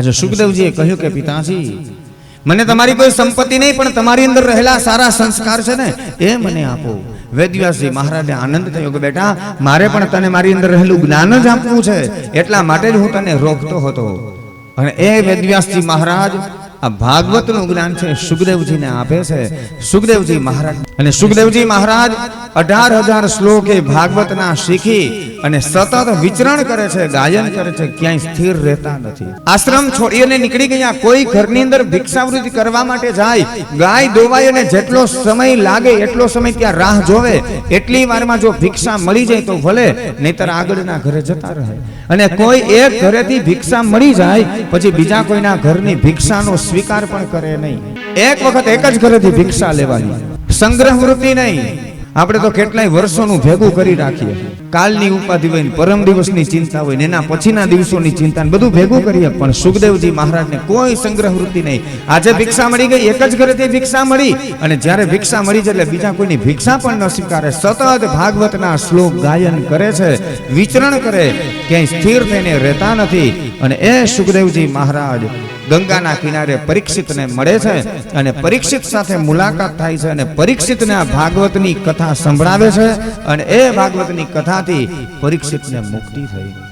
આજે સુખદેવજીએ કહ્યું કે પિતાજી મને તમારી કોઈ સંપત્તિ નહીં પણ તમારી અંદર રહેલા સારા સંસ્કાર છે ને એ મને આપો. વેદવ્યાસજી મહારાજને આનંદ થયો કે બેટા મારે પણ તને મારી અંદર રહેલું જ્ઞાન જ આપવું છે. એટલા માટે જ હું તને રોકતો હતો. અને એ વેદવ્યાસજી મહારાજ આ ભાગવતનું જ્ઞાન છે સુખદેવજીને આપે છે. સુખદેવજી મહારાજ અને સુખદેવજી મહારાજ અઢાર હજાર શ્લોકે ભાગવતના શીખી અને સતત વિચરણ કરે છે, ગાયન કરે છે, ક્યાંય સ્થિર રહેતા નથી. આશ્રમ છોડીને નીકળી ગયા, કોઈ ઘરની અંદર ભિક્ષાવૃત્તિ કરવા માટે જાય, ગાય દોવાય અને જેટલો સમય લાગે એટલો સમય ત્યાં રાહ જોવે. એટલી વારમાં જો ભિક્ષા મળી જાય તો ભલે, નહીતર આગળના ઘરે જતા રહે. અને કોઈ એક ઘરેથી ભિક્ષા મળી જાય, પછી બીજા કોઈના ઘરની ભિક્ષાનો સ્વીકાર પણ કરે નહીં. એક વખત એક જ ઘરેથી ભિક્ષા લેવાની. સંગ્રહ વૃત્તિ નહીં. આપણે તો કેટલાય વર્ષોનું ભેગું કરી રાખીએ. કાલની ઉપાધિ હોય ને પરમ દિવસની ચિંતા હોય ને એના પછીના દિવસોની ચિંતા બધું ભેગું કરીએ પણ સુખદેવજી મહારાજને કોઈ સંગ્રહ વૃત્તિ નહીં. આજે ભિક્ષા મળી ગઈ એક જ ઘરેથી ભિક્ષા મળી. અને જ્યારે ભિક્ષા મળી જાય એટલે બીજા કોઈની ભિક્ષા પણ ન સ્વીકારે. સતત ભાગવતના શ્લોક ગાયન કરે છે વિચરણ કરે ક્યાંય સ્થિર થઈને રહેતા નથી. અને એ સુખદેવજી મહારાજ ગંગાના કિનારે પરીક્ષિતને મળે છે અને પરીક્ષિત સાથે મુલાકાત થાય છે અને પરીક્ષિતને આ ભાગવતની કથા સંભળાવે છે અને એ ભાગવતની કથાથી પરીક્ષિતને મુક્તિ થઈ.